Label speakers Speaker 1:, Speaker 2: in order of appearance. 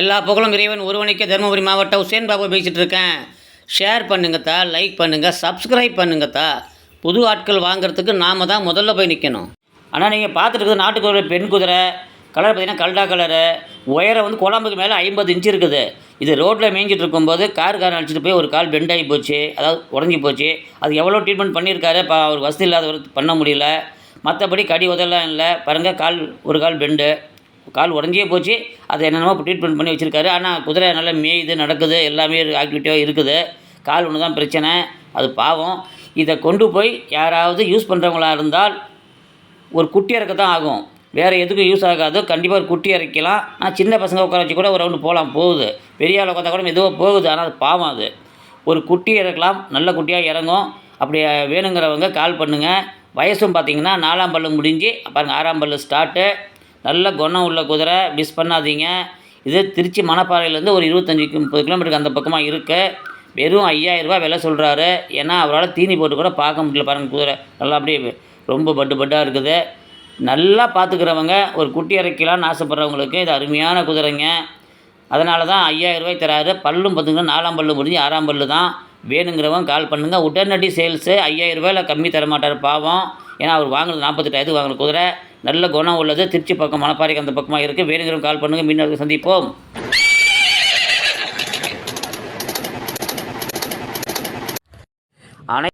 Speaker 1: எல்லா புகழும் இறைவன் ஒருவனுக்கே தருமபுரி மாவட்டம் உசேன் பாபு பேசிகிட்டு இருக்கேன். ஷேர் பண்ணுங்கத்தா லைக் பண்ணுங்கள் சப்ஸ்கிரைப் பண்ணுங்கத்தா புது ஆட்கள் வாங்குறதுக்கு நாம தான் முதல்ல போய் நிற்கணும் ஆனால் நீங்கள் பார்த்துட்டு இருக்குது நாட்டு பெண் குதிரை கலர் பார்த்தீங்கன்னா கல்டா கலரு உயரம் வந்து குழம்புக்கு மேலே ஐம்பது இன்ச்சு இருக்குது. இது ரோட்டில் மேய்ஞ்சிட்டு இருக்கும்போது காருக்காரன் அழைச்சிட்டு போய் ஒரு கால் பெண்ட் ஆகி போச்சு அதாவது உடஞ்சி போச்சு. அது எவ்வளோ ட்ரீட்மெண்ட் பண்ணியிருக்காரு இப்போ அவர் வசதி இல்லாதவர் பண்ண முடியல. மற்றபடி கடி உதெல்லாம் இல்லை பாருங்கள் கால் ஒரு கால் பெண்டு கால் உடஞ்சே போச்சு. அதை என்னென்னமோ ட்ரீட்மெண்ட் பண்ணி வச்சுருக்காரு. ஆனால் குதிரை நல்லா மேயுது நடக்குது எல்லாமே ஆக்டிவிட்டியாக இருக்குது. கால் ஒன்று தான் பிரச்சனை. அது பாவம். இதை கொண்டு போய் யாராவது யூஸ் பண்ணுறவங்களா இருந்தால் ஒரு குட்டி இறக்க தான் ஆகும். வேறு எதுக்கும் யூஸ் ஆகாது. கண்டிப்பாக ஒரு குட்டி இறக்கலாம். ஆனால் சின்ன பசங்க உட்கார வச்சு கூட ஒரு ரவுண்டு போகலாம் போகுது. பெரிய ஆள் உட்காந்தா கூட மெதுவாக போகுது. ஆனால் அது பாவம் அது. ஒரு குட்டி இறக்கலாம். நல்ல குட்டியாக இறங்கும். அப்படி வேணுங்கிறவங்க கால் பண்ணுங்கள் வயசும் பார்த்தீங்கன்னா நாலாம் பல்லு முடிஞ்சு பாருங்க ஆறாம் பல்லு ஸ்டார்ட்டு நல்ல குணம் உள்ள குதிரை மிஸ் பண்ணாதீங்க. இது திருச்சி மணப்பாறையிலேருந்து ஒரு இருபத்தஞ்சி முப்பது கிலோமீட்டருக்கு அந்த பக்கமாக இருக்குது வெறும் ஐயாயிரரூபா விலை சொல்கிறாரு ஏன்னா அவரால் தீனி போட்டு கூட பார்க்க முடியல பாருங்கள் குதிரை. நல்லா அப்படியே ரொம்ப பட்டு பட்டாக இருக்குது. நல்லா பார்த்துக்கிறவங்க ஒரு குட்டி இறக்கலான்னு ஆசைப்பட்றவங்களுக்கு இது அருமையான குதிரைங்க. அதனால தான் ஐயாயிரரூபாய் தராரு. பல்லும் பார்த்திங்கன்னா நாலாம் பல்லு முடிஞ்சு ஆறாம் பல்லு தான். வேணுங்கிறவங்க கால் பண்ணுங்கள் உடனடி சேல்ஸு ஐயாயிரரூபாயில் கம்மி தர மாட்டார் பாவம். ஏன்னா அவர் வாங்கினது நாற்பத்தெட்டாயிரத்துக்கு வாங்கின குதிரை. நல்ல குணம் உள்ளது. திருச்சி பக்கம் மணப்பாறைக்கு அந்த பக்கமாக இருக்குது வேணுங்கிறவங்க கால் பண்ணுங்கள் மீனவர்கள் சந்திப்போம். அனை